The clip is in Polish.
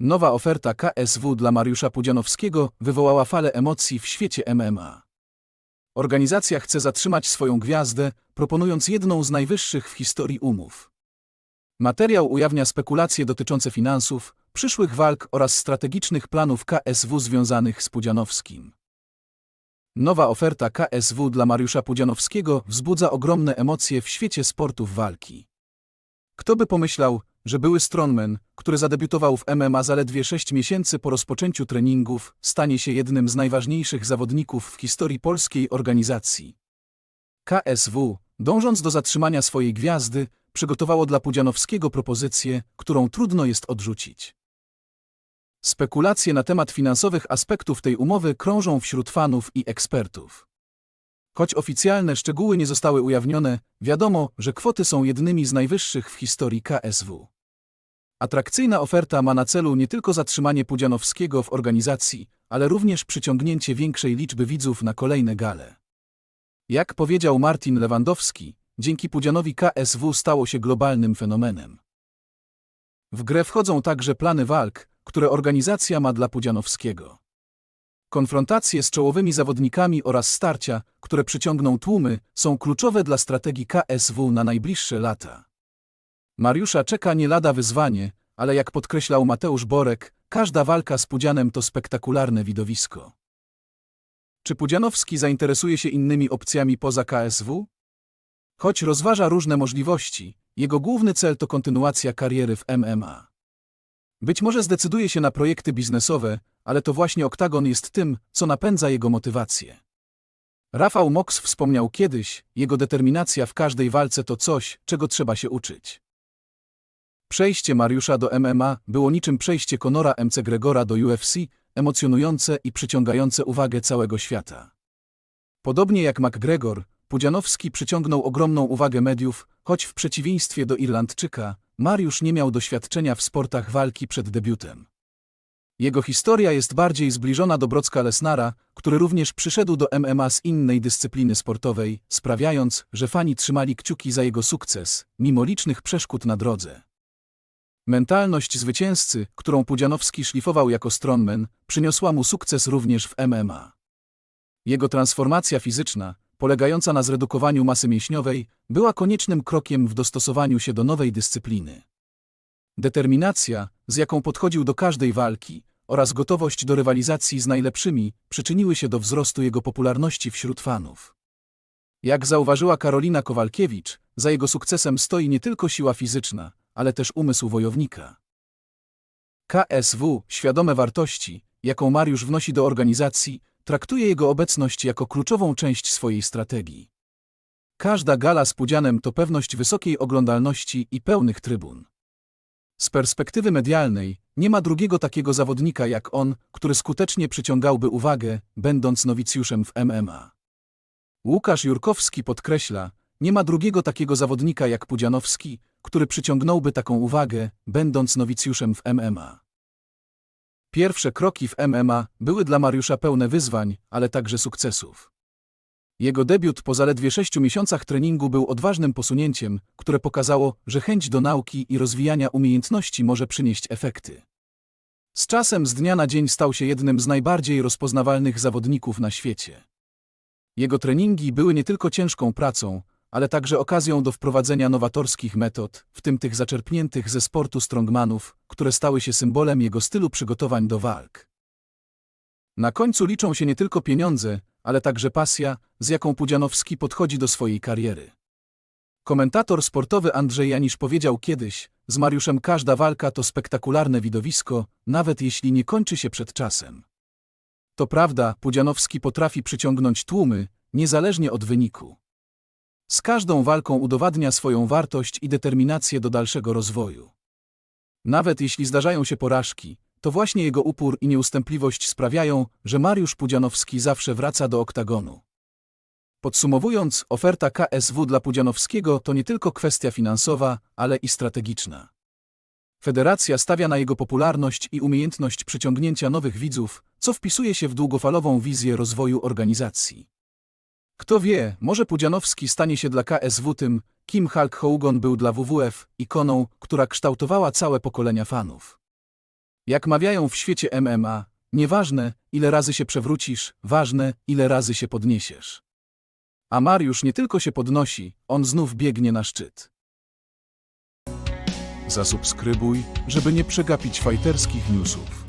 Nowa oferta KSW dla Mariusza Pudzianowskiego wywołała falę emocji w świecie MMA. Organizacja chce zatrzymać swoją gwiazdę, proponując jedną z najwyższych w historii umów. Materiał ujawnia spekulacje dotyczące finansów, przyszłych walk oraz strategicznych planów KSW związanych z Pudzianowskim. Nowa oferta KSW dla Mariusza Pudzianowskiego wzbudza ogromne emocje w świecie sportów walki. Kto by pomyślał, że były strongman, który zadebiutował w MMA zaledwie 6 miesięcy po rozpoczęciu treningów, stanie się jednym z najważniejszych zawodników w historii polskiej organizacji. KSW, dążąc do zatrzymania swojej gwiazdy, przygotowało dla Pudzianowskiego propozycję, którą trudno jest odrzucić. Spekulacje na temat finansowych aspektów tej umowy krążą wśród fanów i ekspertów. Choć oficjalne szczegóły nie zostały ujawnione, wiadomo, że kwoty są jednymi z najwyższych w historii KSW. Atrakcyjna oferta ma na celu nie tylko zatrzymanie Pudzianowskiego w organizacji, ale również przyciągnięcie większej liczby widzów na kolejne gale. Jak powiedział Martin Lewandowski, dzięki Pudzianowi KSW stało się globalnym fenomenem. W grę wchodzą także plany walk, które organizacja ma dla Pudzianowskiego. Konfrontacje z czołowymi zawodnikami oraz starcia, które przyciągną tłumy, są kluczowe dla strategii KSW na najbliższe lata. Mariusza czeka nie lada wyzwanie, ale jak podkreślał Mateusz Borek, każda walka z Pudzianem to spektakularne widowisko. Czy Pudzianowski zainteresuje się innymi opcjami poza KSW? Choć rozważa różne możliwości, jego główny cel to kontynuacja kariery w MMA. Być może zdecyduje się na projekty biznesowe, ale to właśnie oktagon jest tym, co napędza jego motywację. Rafał Moks wspomniał kiedyś, jego determinacja w każdej walce to coś, czego trzeba się uczyć. Przejście Mariusza do MMA było niczym przejście Conora MC Gregora do UFC, emocjonujące i przyciągające uwagę całego świata. Podobnie jak McGregor, Pudzianowski przyciągnął ogromną uwagę mediów, choć w przeciwieństwie do Irlandczyka, Mariusz nie miał doświadczenia w sportach walki przed debiutem. Jego historia jest bardziej zbliżona do Brocka Lesnara, który również przyszedł do MMA z innej dyscypliny sportowej, sprawiając, że fani trzymali kciuki za jego sukces, mimo licznych przeszkód na drodze. Mentalność zwycięzcy, którą Pudzianowski szlifował jako strongman, przyniosła mu sukces również w MMA. Jego transformacja fizyczna, polegająca na zredukowaniu masy mięśniowej, była koniecznym krokiem w dostosowaniu się do nowej dyscypliny. Determinacja, z jaką podchodził do każdej walki, oraz gotowość do rywalizacji z najlepszymi przyczyniły się do wzrostu jego popularności wśród fanów. Jak zauważyła Karolina Kowalkiewicz, za jego sukcesem stoi nie tylko siła fizyczna, ale też umysł wojownika. KSW, świadome wartości, jaką Mariusz wnosi do organizacji, traktuje jego obecność jako kluczową część swojej strategii. Każda gala z Pudzianem to pewność wysokiej oglądalności i pełnych trybun. Z perspektywy medialnej nie ma drugiego takiego zawodnika jak on, który skutecznie przyciągałby uwagę, będąc nowicjuszem w MMA. Łukasz Jurkowski podkreśla, nie ma drugiego takiego zawodnika jak Pudzianowski, który przyciągnąłby taką uwagę, będąc nowicjuszem w MMA. Pierwsze kroki w MMA były dla Mariusza pełne wyzwań, ale także sukcesów. Jego debiut po zaledwie sześciu miesiącach treningu był odważnym posunięciem, które pokazało, że chęć do nauki i rozwijania umiejętności może przynieść efekty. Z czasem z dnia na dzień stał się jednym z najbardziej rozpoznawalnych zawodników na świecie. Jego treningi były nie tylko ciężką pracą, ale także okazją do wprowadzenia nowatorskich metod, w tym tych zaczerpniętych ze sportu strongmanów, które stały się symbolem jego stylu przygotowań do walk. Na końcu liczą się nie tylko pieniądze, ale także pasja, z jaką Pudzianowski podchodzi do swojej kariery. Komentator sportowy Andrzej Janisz powiedział kiedyś, z Mariuszem każda walka to spektakularne widowisko, nawet jeśli nie kończy się przed czasem. To prawda, Pudzianowski potrafi przyciągnąć tłumy, niezależnie od wyniku. Z każdą walką udowadnia swoją wartość i determinację do dalszego rozwoju. Nawet jeśli zdarzają się porażki, to właśnie jego upór i nieustępliwość sprawiają, że Mariusz Pudzianowski zawsze wraca do oktagonu. Podsumowując, oferta KSW dla Pudzianowskiego to nie tylko kwestia finansowa, ale i strategiczna. Federacja stawia na jego popularność i umiejętność przyciągnięcia nowych widzów, co wpisuje się w długofalową wizję rozwoju organizacji. Kto wie, może Pudzianowski stanie się dla KSW tym, kim Hulk Hogan był dla WWF, ikoną, która kształtowała całe pokolenia fanów. Jak mawiają w świecie MMA, nieważne ile razy się przewrócisz, ważne ile razy się podniesiesz. A Mariusz nie tylko się podnosi, on znów biegnie na szczyt. Zasubskrybuj, żeby nie przegapić fajterskich newsów.